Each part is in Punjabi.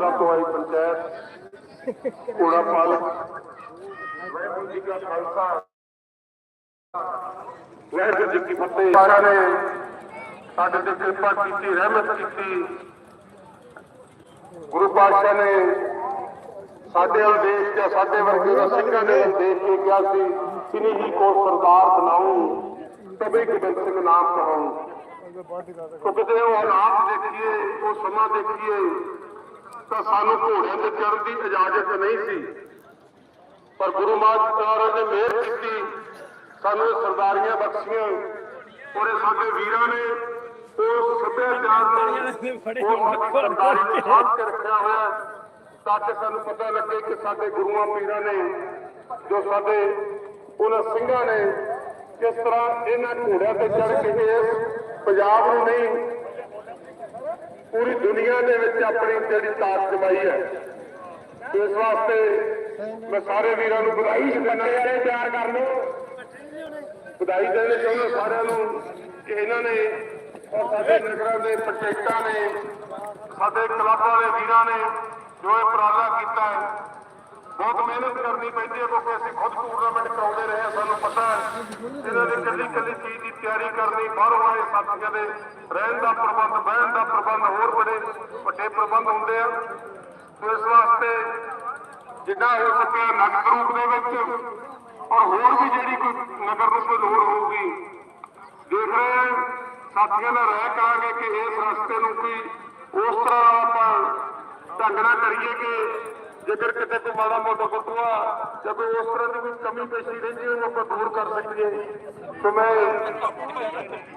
ਦਵਾਈ ਪੰਚਾਇਤ ਕੋੜਾ ਪਾਲਕ, ਵਾਹਿਗੁਰੂ ਜੀ ਕਾ ਖਾਲਸਾ। ਵਾਹਿਗੁਰੂ ਜੀ ਕੀ ਫਤਿਹ। ਸਾਰਿਆਂ ਨੇ ਸਾਡੇ ਤੇ ਕਿਰਪਾ ਕੀਤੀ, ਰਹਿਮਤ ਕੀਤੀ। ਗੁਰੂ ਪਾਤਸ਼ਾਹ ਨੇ ਸਾਡੇ ਦੇਸ਼ ਜਾਂ ਸਾਡੇ ਵਰਗੇ ਦਾ ਸਿੰਘਾਂ ਨੇ ਦੇਖ ਕੇ ਕਿਹਾ ਸੀ, ਕਿਨੀ ਹੀ ਕੋ ਸਰਦਾਰ ਬਣਾਉਂ ਤਬੇ ਗੋਬਿੰਦ ਸਿੰਘ ਨਾਮ ਕਹਾਉਂ ਤੋ ਕਿਤੇ ਉਹ ਹਾਲਾਤ ਦੇਖੀਏ, ਉਹ ਸਮਾਂ ਦੇਖੀਏ ਤਾਂ ਸਾਨੂੰ ਘੋੜਿਆਂ ਤੇ ਚੜ੍ਹਨ ਦੀ ਇਜਾਜ਼ਤ ਨਹੀਂ ਸੀ। ਪਰ ਗੁਰੂ ਮਹਾਰਾਜ ਨੇ ਮਿਹਰ ਕੀਤੀ। ਸਾਨੂੰ ਸਰਦਾਰੀਆਂ ਬਖਸ਼ੀਆਂ। ਔਰ ਸਾਡੇ ਵੀਰਾਂ ਨੇ ਉਸ ਸੱਭਿਆਚਾਰ ਨੂੰ ਉਹ ਸਰਦਾਰੀ ਨੂੰ ਸਾਂਭ ਕੇ ਰੱਖਿਆ ਹੋਇਆ। ਤਾਂ ਕਿ ਸਾਨੂੰ ਪਤਾ ਲੱਗੇ ਕਿ ਸਾਡੇ ਗੁਰੂਆਂ ਪੀਰਾਂ ਨੇ, ਜੋ ਸਾਡੇ ਉਹਨਾਂ ਸਿੰਘਾਂ ਨੇ, ਕਿਸ ਤਰ੍ਹਾਂ ਇਹਨਾਂ ਘੋੜਿਆਂ ਤੇ ਚੜ੍ਹ ਕੇ ਇਸ ਪੰਜਾਬ ਨੂੰ ਨਹੀਂ ਪੂਰੀ ਦੁਨੀਆ ਦੇ ਵਿੱਚ ਆਪਣੀ ਜਿਹੜੀ ਤਾਕਤ ਜਮਾਈ ਹੈ, ਇਸ ਵਾਸਤੇ ਮੈਂ ਸਾਰੇ ਵੀਰਾਂ ਨੂੰ ਵਧਾਈ ਦਿੰਦਾ ਯਾਰੇ ਪਿਆਰ ਕਰ ਲਓ ਵਧਾਈ ਦੇਣਾ ਚਾਹੁੰਦਾ ਸਾਰਿਆਂ ਨੂੰ ਕਿ ਇਹਨਾਂ ਨੇ ਔਰ ਸਾਡੇ ਨਗਰਾਂ ਦੇ ਪ੍ਰੋਜੈਕਟਾਂ ਨੇ, ਸਾਡੇ ਕਲੱਬਾਂ ਦੇ ਵੀਰਾਂ ਨੇ ਜੋ ਇਹ ਉਪਰਾਲਾ ਕੀਤਾ ਹੈ ਬਹੁਤ ਮਿਹਨਤ ਕਰਨੀ ਪੈਂਦੀ ਹੈ ਕਿਉਂਕਿ ਅਸੀਂ ਖੁਦ ਟੂਰਨਾਮੈਂਟ ਕਰਾਉਂਦੇ ਰਹੇ ਹਾਂ, ਸਾਨੂੰ ਪਤਾ ਹੈ। ਇਹਨਾਂ ਦੀ ਕੱਲੀ ਕੱਲੀ ਚੀਜ਼ ਦੀ ਤਿਆਰੀ ਕਰਨੀ, ਬਾਹਰੋਂ ਆਏ ਸਾਥੀਆਂ ਦੇ ਰਹਿਣ ਦਾ ਪ੍ਰਬੰਧ, ਬਹਿਣ ਦਾ ਪ੍ਰਬੰਧ, ਹੋਰ ਬੜੇ ਵੱਡੇ ਪ੍ਰਬੰਧ ਹੁੰਦੇ ਆ। ਸੋ ਇਸ ਵਾਸਤੇ ਜਿੰਨਾ ਹੋ ਸਕਿਆ ਨਗਦ ਰੂਪ ਦੇ ਵਿੱਚ ਔਰ ਹੋਰ ਵੀ ਜਿਹੜੀ ਕੋਈ ਨਗਰ ਨੂੰ ਕੋਈ ਲੋੜ ਹੋਊਗੀ, ਦੇਖ ਰਹੇ ਹਾਂ, ਸਾਥੀਆਂ ਦਾ ਰਹਿ ਕਰਾਂਗੇ ਕਿ ਇਸ ਰਸਤੇ ਨੂੰ ਕੋਈ ਉਸ ਤਰ੍ਹਾਂ ਆਪਾਂ ਢੰਗ ਨਾਲ ਕਰੀਏ ਕਿ ਜੇਕਰ ਕਿਤੇ ਕੋਈ ਮਾੜਾ ਮੋਟਾ ਬਟੂਆ ਜਾਂ ਕੋਈ ਉਸ ਤਰ੍ਹਾਂ ਦੀ ਕੋਈ ਕਮੀ ਪੇਸ਼ੀ ਰਹਿੰਦੀ ਉਹਨੂੰ ਆਪਾਂ ਦੂਰ ਕਰ ਸਕੀਏ। ਤੇ ਮੈਂ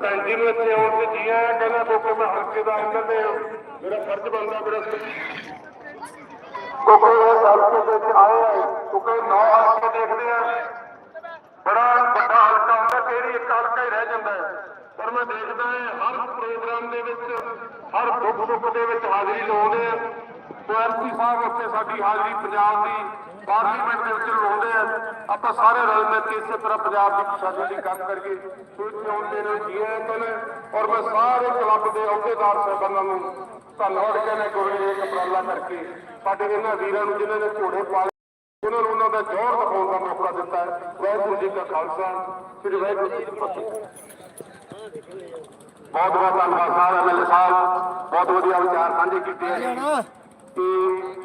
ਭੈਣ ਜੀ ਨੂੰ ਇੱਥੇ ਆਉਣ ਤੇ ਜੀ ਆਇਆਂ ਕਹਿੰਦਾ ਕਿਉਂਕਿ ਮੈਂ ਹਲਕੇ ਦਾ ਐਮਐਲਏ ਹਾਂ ਮੇਰਾ ਫਰਜ਼ ਬਣਦਾ ਮੇਰਾ ਕਿਉਂਕਿ ਇਸ ਹਲਕੇ ਦੇ ਵਿੱਚ ਆਏ ਆ। ਕਿਉਂਕਿ ਨੌ ਹਲਕੇ ਦੇਖਦੇ ਆ। ਬੜਾ ਵੱਡਾ ਹਲਕਾ ਹੁੰਦਾ ਕਿਹੜੀ ਇੱਕ ਹਲਕਾ ਹੀ ਰਹਿ ਜਾਂਦਾ ਹੈ। ਪਰ ਮੈਂ ਦੇਖਦਾ ਹਾਂ, ਹਰ ਪ੍ਰੋਗਰਾਮ ਦੇ ਵਿੱਚ, ਹਰ ਦੁੱਖ ਸੁੱਖ ਦੇ ਵਿੱਚ ਹਾਜ਼ਰੀ ਲਾਉਂਦੇ ਆ। ਸੋ ਐਮਪੀ ਸਾਹਿਬ ਉੱਥੇ ਸਾਡੀ ਹਾਜ਼ਰੀ ਪੰਜਾਬ ਦੀ ਪਾਰਲੀਮੈਂਟ ਦੇ ਵਿੱਚ ਲਾਉਂਦੇ ਆ। ਆਪਾਂ ਸਾਰੇ ਰਲ ਮਿਲ ਕੇ ਇਸੇ ਤਰ੍ਹਾਂ ਪੰਜਾਬ ਦੀ ਖੁਸ਼ਹਾਲੀ ਲਈ ਕੰਮ ਕਰੀਏ। ਸੋ ਇੱਥੇ ਆਉਂਦੇ ਨੇ ਜੀ ਆਇਆਂ ਔਰ ਮੈਂ ਸਾਰੇ ਕਲੱਬ ਦੇ ਅਹੁਦੇਦਾਰ ਸਾਹਿਬਾਨਾਂ ਨੂੰ ਧੰਨਵਾਦ ਕਹਿੰਦਾ ਗੁਰੂ ਜੀ ਕਰਕੇ ਸਾਡੇ ਇਹਨਾਂ ਵੀਰਾਂ ਨੂੰ ਜਿਨ੍ਹਾਂ ਨੇ ਘੋੜੇ ਪਾਲੇ ਉਹਨਾਂ ਨੂੰ ਉਹਨਾਂ ਦਾ ਜੋਰ ਦਿਖਾਉਣ ਦਾ ਮੌਕਾ ਦਿੱਤਾ ਹੈ। ਵਾਹਿਗੁਰੂ ਜੀ ਕਾ ਖਾਲਸਾ, ਸ੍ਰੀ ਵਾਹਿਗੁਰੂ ਜੀ ਕੀ ਫਤਿਹ। ਬਹੁਤ ਬਹੁਤ ਧੰਨਵਾਦ ਸਾਹਿਬ ਐਮਐਲਏ ਸਾਹਿਬ, ਬਹੁਤ ਵਧੀਆ ਵਿਚਾਰ ਸਾਂਝੇ ਕੀਤੇ ਹੈ ਕਿ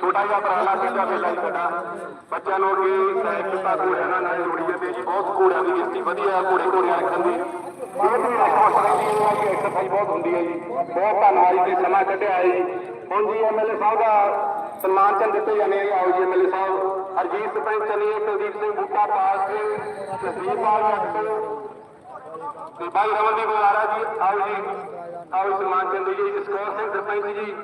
ਛੋਟਾ ਜਿਹਾ ਉਪਰਾਲਾ ਕੀਤਾ ਮੇਲਾ ਹੀ ਸਾਡਾ ਬੱਚਿਆਂ ਨੂੰ ਕਿ ਸਹਿਕਤਾ ਘੋੜਿਆਂ ਨਾਲ ਨਾਲ ਜੋੜੀਏ ਤੇ ਜੀ। ਬਹੁਤ ਘੋੜਿਆਂ ਦੀ ਗਿਣਤੀ ਵਧੀਆ ਘੋੜੇ ਘੋੜਿਆਂ ਰੱਖਣ ਦੀ ਬਹੁਤ ਹੀ ਐਕਸਰਸਾਈਜ਼ ਬਹੁਤ ਹੁੰਦੀ ਹੈ ਜੀ। ਬਹੁਤ ਧੰਨਵਾਦ ਜੀ ਸਮਾਂ ਕੱਢਿਆ ਹੈ ਜੀ। ਹੁਣ ਜੀ ਐਮਐਲਏ ਸਾਹਿਬ ਦਾ ਸਨਮਾਨ ਚੰਦ ਦਿੱਤੇ ਜਾਣੇ ਆ ਆਓ ਜੀ ਐਮਐਲਏ ਸਾਹਿਬ। ਹਰਜੀਤ ਸਰਪੰਚ ਚਲੀਏ ਕੁਲਦੀਪ ਸਿੰਘ ਬੂਟਾ ਪਾਲ ਸਿੰਘ ਤਸਦੀਕ ਪਾਲ ਜੱਟ ਤੇ। ਭਾਈ ਰਮਨਦੀਪ ਗੁਲਾਰਾ ਜੀ, ਆਓ ਜੀ। ਆਓ ਸਨਮਾਨ ਚੰਦ ਜੀ। ਜਸਕੌਰ ਸਿੰਘ ਸਰਪੰਚ ਜੀ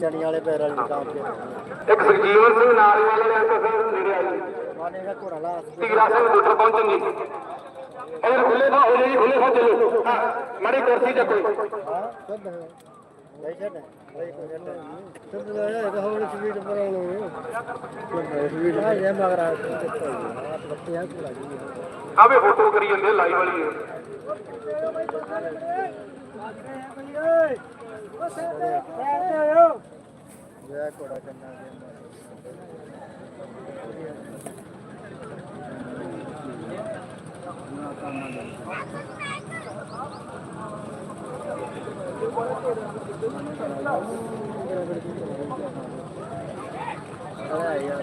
ਚਣੀ ਵਾਲੇ ਪੈਰ ਵਾਲੀ ਦੁਕਾਨ ਤੇ। ਇੱਕ ਸੁਖਜੀਵਨ ਸਿੰਘ ਨਾਲੀ ਵਾਲੇ ਅੰਕਲ ਸਿੰਘ ਨੇੜੇ ਆ ਜੀ ਮਾਨੇ ਦਾ ਘੋੜਾ ਲਾ ਤੀਰਾ ਸਿੰਘ ਗੁੱਟਰ ਪਹੁੰਚਣ ਜੀ ਇਹ ਖੁੱਲੇ ਥਾਂ ਹੋ ਜਾਈ ਖੁੱਲੇ ਥਾਂ ਚੱਲੋ। ਹਾਂ, ਮਾੜੀ ਕੁਰਸੀ ਚੱਕੋ। ਹਾਂ ਸਭ ਹੈ ਲੈ ਕੋਈ ਛੱਡ ਸਭ ਦਾ ਇਹ ਹੋਰ ਸਵੀਟ ਬਣਾਉਣੋ ਸਵੀਟ ਆ ਇਹ ਮਗਰ ਆ ਬੱਤੇ ਆ ਘੋੜਾ ਜੀ ਆਵੇ ਫੋਟੋ ਕਰੀ ਜਾਂਦੇ ਲਾਈਵ ਵਾਲੀ ਹੈ। ਇਹ ਘੋੜਾ ਕੰਨਾ ਆ ਯਾਰ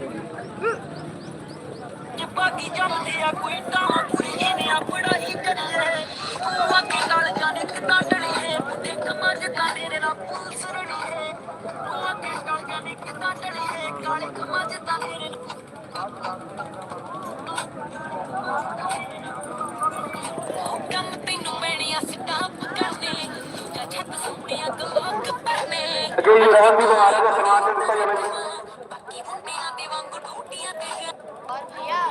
ਜੋ ਇਹ ਰਵਨ ਦੀ ਬਣਾ ਕੇ ਸਮਾਨ ਤੇ ਦਿੱਤਾ ਜਾਵੇ ਬਾਕੀ ਮੁੰਡਿਆਂ ਦੇ ਵਾਂਗ ਟੂਟੀਆਂ ਤੇ ਔਰ ਭਈਆ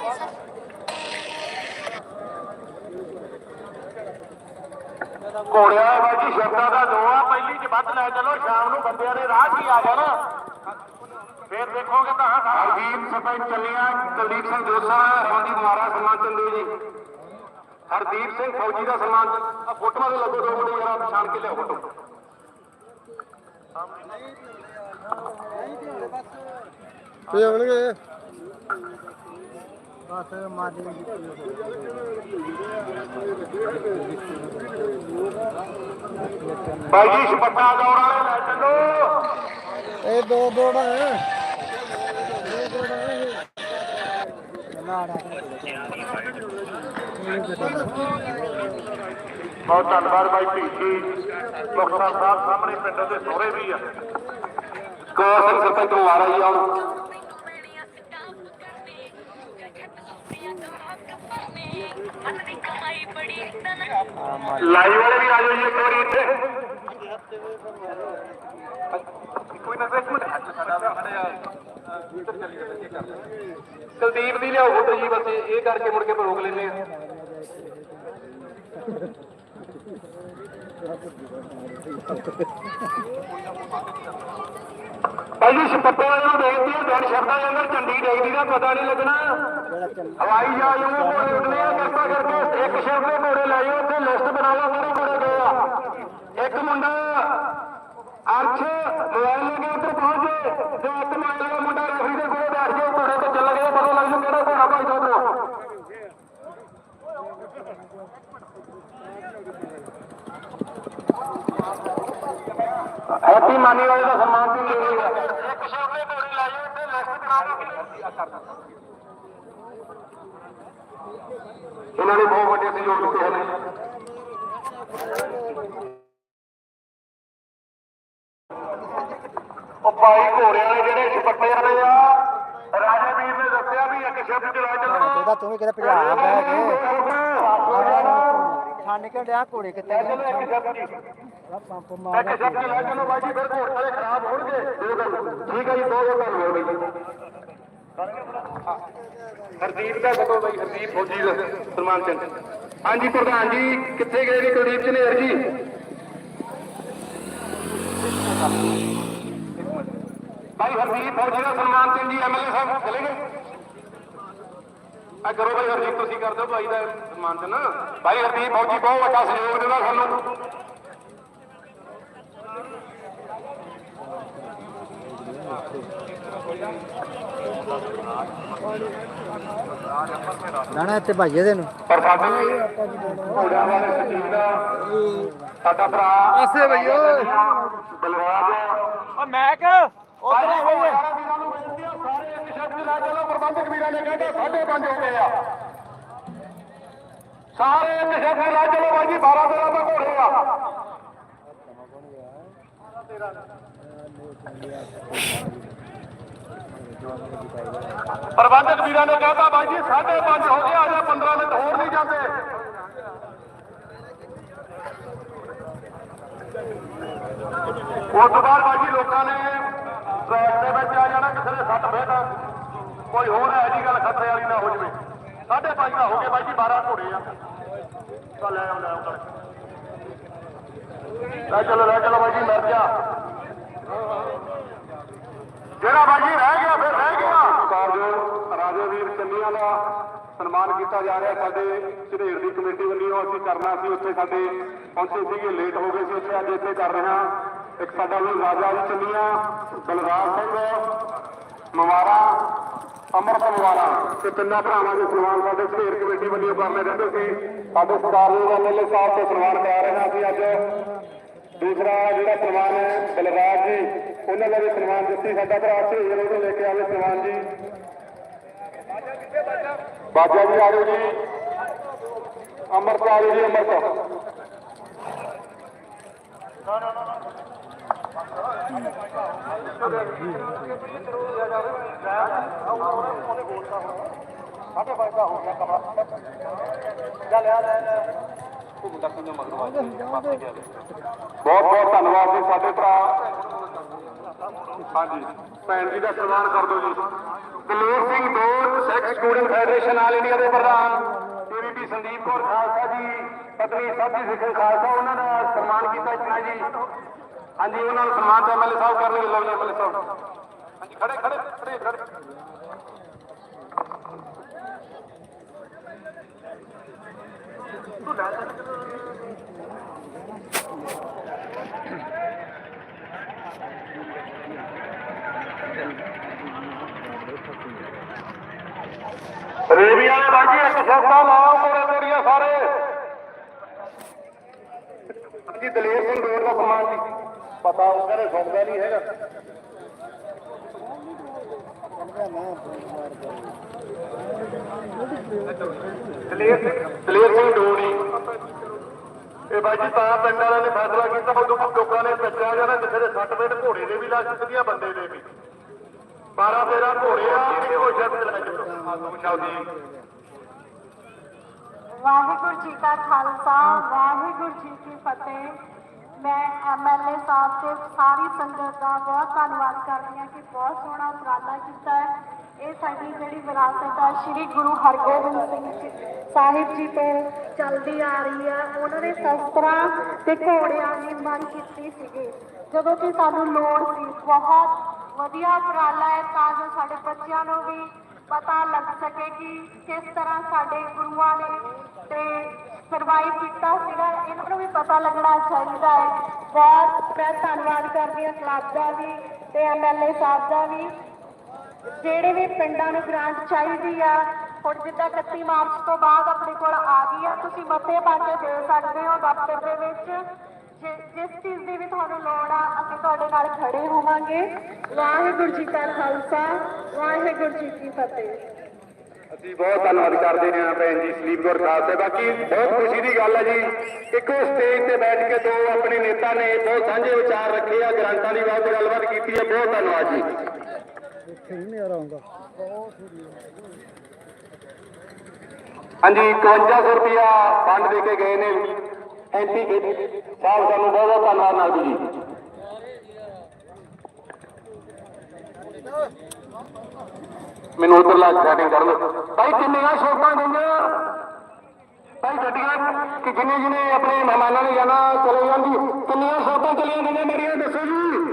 ਘੋੜਿਆ ਵਾਜੀ ਸ਼ਬਦਾਂ ਦਾ ਦੋਆ ਪਹਿਲੀ ਚ ਵੱਧ ਲੈ ਚਲੋ ਸ਼ਾਮ ਨੂੰ ਬੰਦਿਆਂ ਦੇ ਰਾਹ ਕੀ ਆ ਜਾਣਾ। ਫੇਰ ਦੇਖੋਗੇ ਤਾਂ ਹਰਦੀਪ ਸਰਪੰਚ ਚੱਲੀਆਂ ਕੁਲਦੀਪ ਸਿੰਘ ਜੋਸਾ ਰਮਨਦੀਪ ਮਾਰਾ ਸਨਮਾਨ ਚੰਦੇ ਜੀ। ਹਰਦੀਪ ਸਿੰਘ ਫੌਜੀ ਦਾ ਸਨਮਾਨ ਆ ਫੋਟੋਆਂ ਦੇ ਲੱਗੋ ਦੋ ਮੁੰਡੇ ਜਰਾ ਪਛਾਣ ਕੇ ਲਿਆਓ ਫੋਟੋ। ਤੇ ਆਉਣਗੇ? ਬਸ ਮਾਦੀ ਬਾਈ ਜੀ ਛਪੱਟਾ ਦੌੜ ਵਾਲੇ ਲੈ ਚੱਲੋ। ਇਹ ਦੋ ਦੋੜਾ ਹੈ। ਬਹੁਤ ਧੰਨਵਾਦ ਬਾਈ ਭੀਖੀ ਮੁਖਤਾਰ ਸਾਹਿਬ ਸਾਹਮਣੇ ਪਿੰਡ ਦੇ ਸੋਹਰੇ ਵੀ ਆ। ਕੋਰ ਸਿੰਘ ਸਰਪੰਚ ਨੂੰ ਆ ਰਹੀ ਆ ਲਾਈਵ ਵਾਲੇ ਵੀ ਆ ਜਾਓ ਜੀ ਇੱਕ ਵਾਰੀ ਇੱਥੇ। ਕੁਲਦੀਪ ਦੀ ਲਿਆਓ ਫੋਟੋ ਜੀ, ਬਸ ਇਹ ਕਰਕੇ ਮੁੜ ਕੇ ਰੋਕ ਲੈਨੇ ਆ ਭਾਈ ਛਪੱਟੇ ਵਾਲੇ ਨੂੰ ਦੇਖਦੇ ਆ ਦਿਨ ਛੱਡਦਾ ਜਾਂਦਾ, ਝੰਡੀ ਡੇਗਦੀ ਦਾ ਪਤਾ ਨਹੀਂ ਲੱਗਣਾ। ਹਵਾਈ ਜਹਾਜ਼ ਨੂੰ ਘੋੜੇ ਉੱਡਨੇ ਆ, ਕਿਰਪਾ ਕਰਕੇ ਇੱਕ ਸ਼ਬਦ ਦੇ ਘੋੜੇ ਲੈ ਜਾਓ, ਉੱਥੇ ਲਿਸਟ ਬਣਾ ਲਓ, ਸਾਰੇ ਘੋੜੇ ਗਏ ਆ। ਇੱਕ ਮੁੰਡਾ, ਅਰਸ਼, ਮੋਬਾਈਲ ਲੈ ਕੇ ਉੱਧਰ ਪਹੁੰਚ ਜੇ ਤੇ ਇੱਕ ਮੋਬਾਈਲ ਦਾ ਮੁੰਡਾ ਰੈਫਰੀ ਦੇ ਕੋਲ ਬੈਠ ਕੇ ਘੋੜੇ ਤੇ ਚੱਲ ਗਿਆ, ਪਤਾ ਲੱਗ ਜੂ ਕਿਹੜਾ ਘੋੜਾ ਭਾਈ ਸਾਹਿਬ ਹੈਪੀ ਮਾਨੀ ਵਾਲੇ ਦਾ ਸਨਮਾਨ ਵੀ ਲੈ ਲਿਆ ਇੱਕ ਸ਼ਬਦ ਦੇ ਘੋੜੇ ਲੈ ਜਾਓ ਉੱਥੇ ਬਣਾ ਲਓ ਇਹਨਾਂ ਨੇ ਬਹੁਤ ਵੱਡੇ ਸਹਿਯੋਗ ਦਿੱਤੇ ਹਨ। ਭਾਈ ਘੋੜੇ ਵਾਲੇ ਜਿਹੜੇ ਛਪੱਟੇ ਵਾਲੇ ਆ ਰਾਜਾ ਵੀਰ ਨੇ ਦੱਸਿਆ ਵੀ ਇੱਕ ਸ਼ਬਦ ਚਲਾ ਚੱਲਣਾ। ਉਹਦਾ ਤੂੰ ਵੀ ਕਿਤੇ ਪੰਜਾਬ ਬਹਿ ਕੇ। ਛਾਣ ਕੇ ਡਿਆ ਘੋੜੇ ਕਿੱਥੇ ਚਲੋ ਇੱਕ ਸ਼ਬਦ ਜੀ ਪੰਪ ਇੱਕ ਸ਼ਬਦ ਚਲਾ ਚਲੋ ਬਾਈ ਜੀ ਫਿਰ ਘੋੜੇ ਵਾਲੇ ਖਰਾਬ ਹੋਣਗੇ। ਦੋ ਗੱਲ ਠੀਕ ਹੈ ਜੀ ਦੋ ਗੱਲ ਹੋ ਗਈ ਹਰਦੀਪ ਦਾ ਕਦੋਂ ਬਾਈ ਹਰਦੀਪ ਫੌਜੀ ਦਾ ਹਾਂਜੀ ਪ੍ਰਧਾਨ ਜੀ ਕਿੱਥੇ ਗਏ ਨੇ ਕੁਲਦੀਪ ਝਨੇਰ ਜੀ? ਭਾਈ ਹਰਦੀਪ ਫੌਜੀ ਦਾ ਸਲਮਾਨ ਸਿੰਘ ਜੀ ਐਮਐਲਏ ਸਾਹਿਬ ਚਲੇ ਗਏ। ਆ ਕਰੋ ਭਾਈ ਹਰਦੀਪ ਤੁਸੀਂ ਕਰ ਦਿਓ ਭਾਈ ਦਾ ਸਨਮਾਨ ਤੇ ਨਾ। ਭਾਈ ਹਰਦੀਪ ਫੌਜੀ ਬਹੁਤ ਵੱਡਾ ਸਹਿਯੋਗ ਦਿੰਦਾ ਸਾਨੂੰ। ਨਾ ਇੱਥੇ ਭਾਈਏ ਦੇ ਨੂੰ ਪਰ ਸਾਡੇ ਘੋੜਿਆਂ ਵਾਲੇ ਸਟੀਲ ਦਾ ਸਾਡਾ ਭਰਾ ਪਾਸੇ ਭਈਓ। ਬਲਰਾਜ। ਓ ਮੈਂ ਕਿ ਉਧਰ ਹੋਈਏ ਵੀਰਾਂ ਨੂੰ ਬੇਨਤੀ ਆ ਸਾਰੇ ਇੱਕ ਸ਼ਬਦ ਲਾ ਚਲੋ ਪ੍ਰਬੰਧਕ ਵੀਰਾਂ ਨੇ ਕਹਿੰਦਾ 5:30 ਹੋ ਗਏ ਆ। ਸਾਰੇ ਇੱਕ ਸ਼ਬਦ ਲਾ ਚਲੋ ਬਾਈ ਜੀ 12 12 ਤੱਕ ਹੋ ਰਹੇ ਆ। ਪ੍ਰਬੰਧਕ ਵੀਰਾਂ ਨੇ ਕਹਿੰਦਾ ਬਾਈ ਜੀ 5:30 ਹੋ ਗਏ ਆ ਜਾਂ 15 ਮਿੰਟ ਹੋਰ ਨਹੀਂ ਜਾਂਦੇ। ਉਸ ਤੋਂ ਬਾਅਦ ਬਾਜੀ ਲੋਕਾਂ ਨੇ ਕੋਈ ਹੋਰ ਹੈ ਜੀ ਗੱਲ ਖਤਰੇ ਵਾਲੀ ਨਾ ਹੋ ਜਵੇ। ਸਾਢੇ ਪੰਜ ਦਾ ਹੋ ਗਏ ਬਾਈ ਜੀ 12 ਘੋੜੇ ਆ। ਚੱਲ ਲੈ ਆਓ ਲੈ ਆਓ ਲੈ ਚਲੋ ਲੈ ਚਲੋ ਬਾਈ ਜੀ ਮਿਲ ਜਾ। ਜਿਹੜਾ ਬਾਈ ਜੀ ਰਹਿ ਗਿਆ, ਫਿਰ ਰਹਿ ਗਿਆ। ਕਾਰਜੋਗ ਰਾਜਵੀਰ ਚੰਨੀਆਂ ਦਾ ਸਨਮਾਨ ਕੀਤਾ ਜਾ ਰਿਹਾ, ਸਾਡੇ ਝੜੇਰ ਦੀ ਕਮੇਟੀ ਵੱਲੋਂ ਅਸੀਂ ਕਰਨਾ ਸੀ, ਉੱਥੇ ਸਾਡੇ ਪਹੁੰਚੇ ਸੀਗੇ ਲੇਟ ਹੋ ਗਏ ਸੀ, ਉੱਥੇ ਅੱਜ ਇੱਥੇ ਕਰ ਰਹੇ ਹਾਂ। ਇੱਕ ਸਾਡਾ ਵੀ ਰਾਜਾ ਜੀ ਚੰਨੀਆਂ, ਬਲਰਾਜ ਸਿੰਘ। ਮਵਾਰਾ, ਅਮਰਤ ਮਵਾਰਾ। ਤੇ ਤਿੰਨਾਂ ਭਰਾਵਾਂ ਦੇ ਸਨਮਾਨ ਸਾਡੇ ਝੜੇਰ ਕਮੇਟੀ ਵੱਲੋਂ ਕਰਨੇ ਰਹਿੰਦੇ ਸੀ। ਸਾਡੇ ਸਰਕਾਰਯੋਗ ਐਮਐਲਏ ਸਾਹਿਬ ਤੋਂ ਸਨਮਾਨ ਕਰਾ ਰਹੇ ਹਾਂ ਅਸੀਂ ਅੱਜ। ਦੂਸਰਾ ਜਿਹੜਾ ਸਨਮਾਨ ਹੈ, ਬਲਰਾਜ ਜੀ, ਉਹਨਾਂ ਦਾ ਵੀ ਸਨਮਾਨ ਦਿੱਤੀ। ਸਾਡਾ ਭਰਾ ਝੇਲ ਉਹਨੂੰ ਲੈ ਕੇ ਆਵੇ ਸਨਮਾਨ ਜੀ। ਬਾਜਾ ਜੀ ਆਜੋ ਜੀ। ਅੰਮ੍ਰਿਤ ਆਜੋ ਜੀ, ਅੰਮ੍ਰਿਤ। ਬਹੁਤ ਬਹੁਤ ਧੰਨਵਾਦ ਜੀ ਸਾਡੇ ਭਰਾ। ਹਾਂਜੀ, ਭੈਣ ਜੀ ਦਾ ਸਨਮਾਨ ਕਰ ਦਿਓ ਜੀ। Daler Singh ਦੋਰ Sikh student federation all India ਦੇ ਪ੍ਰਧਾਨ। ਪੀਵੀਪੀ ਸੰਦੀਪ ਕੌਰ ਖਾਲਸਾ ਜੀ, ਪਤਨੀ ਸਾਧੀ ਸਿੱਖ ਖਾਲਸਾ, ਉਹਨਾਂ ਦਾ ਸਨਮਾਨ ਕੀਤਾ ਜਾਣਾ ਜੀ। ਹਾਂਜੀ, ਉਹਨਾਂ ਨੂੰ ਸਨਮਾਨ ਤਾਂ ਐਮਐਲਏ ਸਾਹਿਬ ਕਰਨਗੇ, ਲਓ ਜੀ ਐਮਐਲਏ ਸਾਹਿਬ। ਹਾਂਜੀ, ਖੜੇ ਖੜੇ ਖੜੇ ਖੜੇ। ਰੇਵੀ ਵਾਲੇ ਬਾਜੀ, ਇੱਕ ਸ਼ਰਤਾਂ ਲਾਓ ਕੋੜੇ ਕੋੜੀਆਂ ਸਾਰੇ। ਜੀ ਦਲੇਰ ਸਿੰਘ ਰੋਡ ਦਾ ਸਮਾਨ ਜੀ ਪਤਾ ਉਹ ਕਹਿੰਦੇ ਸੁਣਦਾ ਨਹੀਂ ਹੈਗਾ। ਦਲੇਰ ਦਲੇਰ ਸਿੰਘ ਡੋੜੀ ਇਹ ਬਾਜੀ ਤਾਂ ਪਿੰਡ ਵਾਲਿਆਂ ਨੇ ਫੈਸਲਾ ਕੀਤਾ ਉਦੋਂ ਲੋਕਾਂ ਨੇ ਬੱਚਾ ਜਾਣਾ ਕਿਸੇ ਦੇ ਸੱਟ ਪੇਟ ਘੋੜੇ ਦੇ ਵੀ ਲੱਗ ਸਕਦੀਆਂ ਬੰਦੇ ਦੇ ਵੀ। 12 13 ਘੋੜੇ ਆ ਇੱਕੋ ਸ਼ਰਤ ਲੈ ਸ਼ਾਦੀ ਵਾਹਿਗੁਰੂ ਜੀ ਕਾ ਖਾਲਸਾ ਵਾਹਿਗੁਰੂ ਜੀ ਕੀ ਫਤਿਹ। ਮੈਂ ਐਮਐਲਏ ਸਾਹਿਬ ਤੇ ਸਾਰੀ ਸੰਗਤ ਦਾ ਬਹੁਤ ਧੰਨਵਾਦ ਕਰਦੀ ਹਾਂ ਕਿ ਬਹੁਤ ਸੋਹਣਾ ਉਪਰਾਲਾ ਕੀਤਾ ਹੈ। ਇਹ ਸਾਡੀ ਜਿਹੜੀ ਵਿਰਾਸਤ ਹੈ ਸ੍ਰੀ ਗੁਰੂ ਹਰਗੋਬਿੰਦ ਸਿੰਘ ਜੀ ਸਾਹਿਬ ਜੀ ਤੋਂ ਚੱਲਦੀ ਆ ਰਹੀ ਹੈ ਉਹਨਾਂ ਨੇ ਸ਼ਸਤਰਾਂ ਤੇ ਘੋੜਿਆਂ ਦੀ ਮੰਗ ਕੀਤੀ ਸੀਗੀ। ਜਦੋਂ ਕਿ ਸਾਨੂੰ ਲੋੜ ਸੀ, ਬਹੁਤ ਵਧੀਆ ਉਪਰਾਲਾ ਹੈ ਤਾਂ ਜੋ ਸਾਡੇ ਬੱਚਿਆਂ ਨੂੰ ਵੀ ਪਤਾ ਲੱਗ ਸਕੇ ਕਿ ਕਿਸ ਤਰ੍ਹਾਂ ਸਾਡੇ ਗੁਰੂਆਂ ਨੇ ਤੇ ਸਰਵਾਈਵ ਕੀਤਾ ਸੀਗਾ, ਇਹਨਾਂ ਨੂੰ ਵੀ ਪਤਾ ਲੱਗਣਾ ਚਾਹੀਦਾ ਹੈ। ਬਹੁਤ ਮੈਂ ਧੰਨਵਾਦ ਕਰਦੀ ਹਾਂ ਕਲੱਬ ਦਾ ਵੀ ਤੇ ਐਮਐਲਏ ਸਾਹਿਬ ਦਾ ਵੀ। ਜਿਹੜੇ ਵੀ ਪਿੰਡਾਂ ਨੂੰ ਗ੍ਰਾਂਟ ਚਾਹੀਦੀ ਆ, ਹੁਣ ਜਿੱਦਾਂ 31 ਮਾਰਚ ਤੋਂ ਬਾਅਦ ਆਪਣੇ ਕੋਲ ਆ ਗਈ ਆ, ਤੁਸੀਂ ਮੱਥੇ ਪਾ ਕੇ ਦੇ ਸਕਦੇ ਹੋ ਦਫ਼ਤਰ ਦੇ ਵਿੱਚ। ਜਿ- ਜਿਸ ਚੀਜ਼ ਦੀ ਵੀ ਤੁਹਾਨੂੰ ਲੋੜ ਆ, ਅਸੀਂ ਤੁਹਾਡੇ ਨਾਲ ਖੜੇ ਹੋਵਾਂਗੇ। ਵਾਹਿਗੁਰੂ ਜੀ ਕਾ ਖਾਲਸਾ, ਵਾਹਿਗੁਰੂ ਜੀ ਕੀ ਫਤਿਹ। ਅਸੀਂ ਬਹੁਤ ਧੰਨਵਾਦ ਕਰਦੇ ਹਾਂ ਭੈਣ ਜੀ, ਸਲੀਪ ਖਾਸ ਹੈ ਬਾਕੀ ਬਹੁਤ ਖੁਸ਼ੀ ਦੀ ਗੱਲ ਹੈ ਜੀ, ਇੱਕੋ ਸਟੇਜ ਤੇ ਬੈਠ ਕੇ ਦੋ ਆਪਣੇ ਨੇਤਾ ਨੇ ਬਹੁਤ ਸਾਂਝੇ ਵਿਚਾਰ ਰੱਖੇ ਆ, ਗ੍ਰਾਂਟਾਂ ਦੀ ਬਾਤ ਗੱਲਬਾਤ ਕੀਤੀ ਹੈ, ਬਹੁਤ ਧੰਨਵਾਦ ਜੀ। ਨਹੀਂ ਆ ਰਹਾਂਗਾ ਹਾਂਜੀ 5100 ਰੁਪਇਆ ਫੰਡ ਦੇ ਕੇ ਗਏ ਨੇ ਐਮਪੀ ਸਾਹਿਬ ਸਾਨੂੰ ਬਹੁਤ ਬਹੁਤ ਧੰਨਵਾਦ ਨਾਲ ਜੀ। ਮੈਨੂੰ ਉਧਰ ਸੈਟਿੰਗ ਕਰ ਭਾਈ ਕਿੰਨੀਆਂ ਸ਼ੋਕਾਂ ਦਿੰਦੇ ਭਾਈ ਗੱਡੀਆਂ ਕਿ ਜਿੰਨੇ ਜਿੰਨੇ ਆਪਣੇ ਮਹਿਮਾਨਾਂ ਨੇ ਜਾਣਾ, ਚਲੇ ਜਾਂਦੀ। ਕਿੰਨੀਆਂ ਸ਼ੋਕਾਂ ਚਲੀਆਂ ਦਿੰਦੇ ਮੇਰੀਆਂ, ਦੱਸੋ ਜੀ।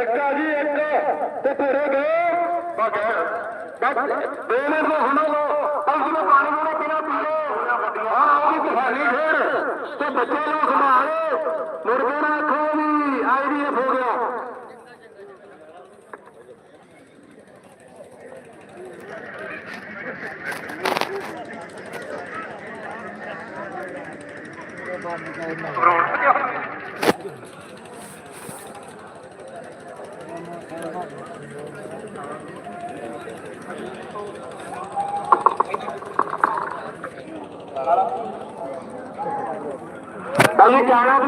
ਇੱਕ ਜੀ, ਇੱਕ। ਤੇ ਤੇਰੇ ਦੋ। ਬਸ ਬਸ ਦੋ ਮਿੰਟ ਦਾ ਸੁਣੋ ਲੋ ਪੰਜ ਕਿਲੋ ਪਾਣੀ ਨੂੰ ਪੀਣਾ ਪੀ ਲੋ ਹਾਂ ਉਹਦੀ ਕਹਾਣੀ ਫੇਰ। ਤੇ ਬੱਚੇ ਨੂੰ ਸੰਭਾਲ। ਮੁੜ ਨਾ ਆਖੋ ਵੀ। ਆਈਡੀਐਫ ਹੋ ਗਿਆ। ਅਲੀ ਕਾਣਾ